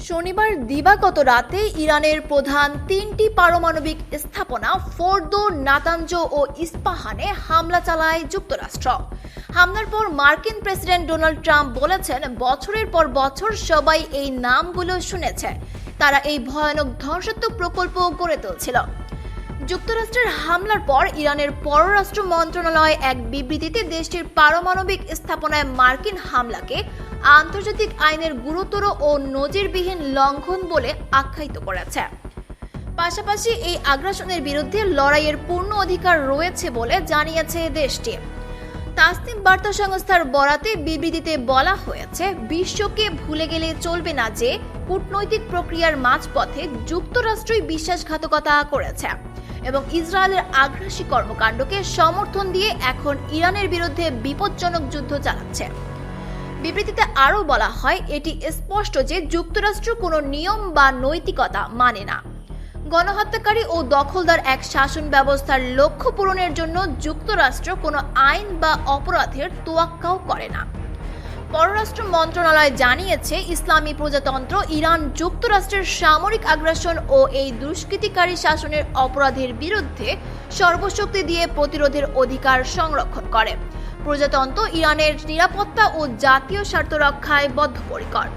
শনিবার দিবাগত রাতে ইরানের প্রধান তিনটি পারমাণবিক স্থাপনা ফোর্দো নাতাঞ্জ ও ইস্পাহানে হামলা চালায় যুক্তরাষ্ট্র। হামলার পর মার্কিন প্রেসিডেন্ট ডোনাল্ড ট্রাম্প বলেছেন, বছরের পর বছর সবাই এই নামগুলো শুনেছে। তারা এই ভয়ানক ধ্বংসাত্মক প্রকল্প গড়ে তুলছিল। যুক্তরাষ্ট্রের হামলার পর ইরানের পররাষ্ট্র মন্ত্রণালয় এক বিবৃতিতে দেশটির পারমাণবিক স্থাপনায় মার্কিন হামলাকে আন্তর্জাতিক আইনের গুরুতর ও নজিরবিহীন লঙ্ঘন বলে আখ্যায়িত করেছে। পাশাপাশি এই আগ্রাসনের বিরুদ্ধে লড়াইয়ের পূর্ণ অধিকার রয়েছে বলে জানিয়েছে দেশটি। তাসনিম বার্তা সংস্থার বরাতে বিবৃতিতে বলা হয়েছে, বিশ্বকে ভুলে গেলে চলবে না যে, কূটনৈতিক প্রক্রিয়ার মাঝপথে যুক্তরাষ্ট্রই বিশ্বাসঘাতকতা করেছে। এবং ইসরায়েলের আগ্রাসী কর্মকাণ্ডকে সমর্থন দিয়ে এখন ইরানের বিরুদ্ধে বিপজ্জনক যুদ্ধ চালাচ্ছে। বিবৃতিতে আরও বলা হয়, এটি স্পষ্ট যে যুক্তরাষ্ট্র কোনো নিয়ম বা নৈতিকতা মানে না। গণহত্যাকারী ও দখলদার এক শাসন ব্যবস্থার লক্ষ্য পূরণের জন্য যুক্তরাষ্ট্র কোনো আইন বা অপরাধের তোয়াক্কাও করে না। পররাষ্ট্র মন্ত্রণালয় জানিয়েছে, ইসলামী প্রজাতন্ত্র ইরান যুক্তরাষ্ট্রের সামরিক আগ্রাসন ও এই দুষ্কৃতিকারী শাসনের অপরাধের বিরুদ্ধে সর্বশক্তি দিয়ে প্রতিরোধের অধিকার সংরক্ষণ করে। প্রজাতন্ত্র ইরানের নিরাপত্তা ও জাতীয় স্বার্থ রক্ষায় বদ্ধপরিকর।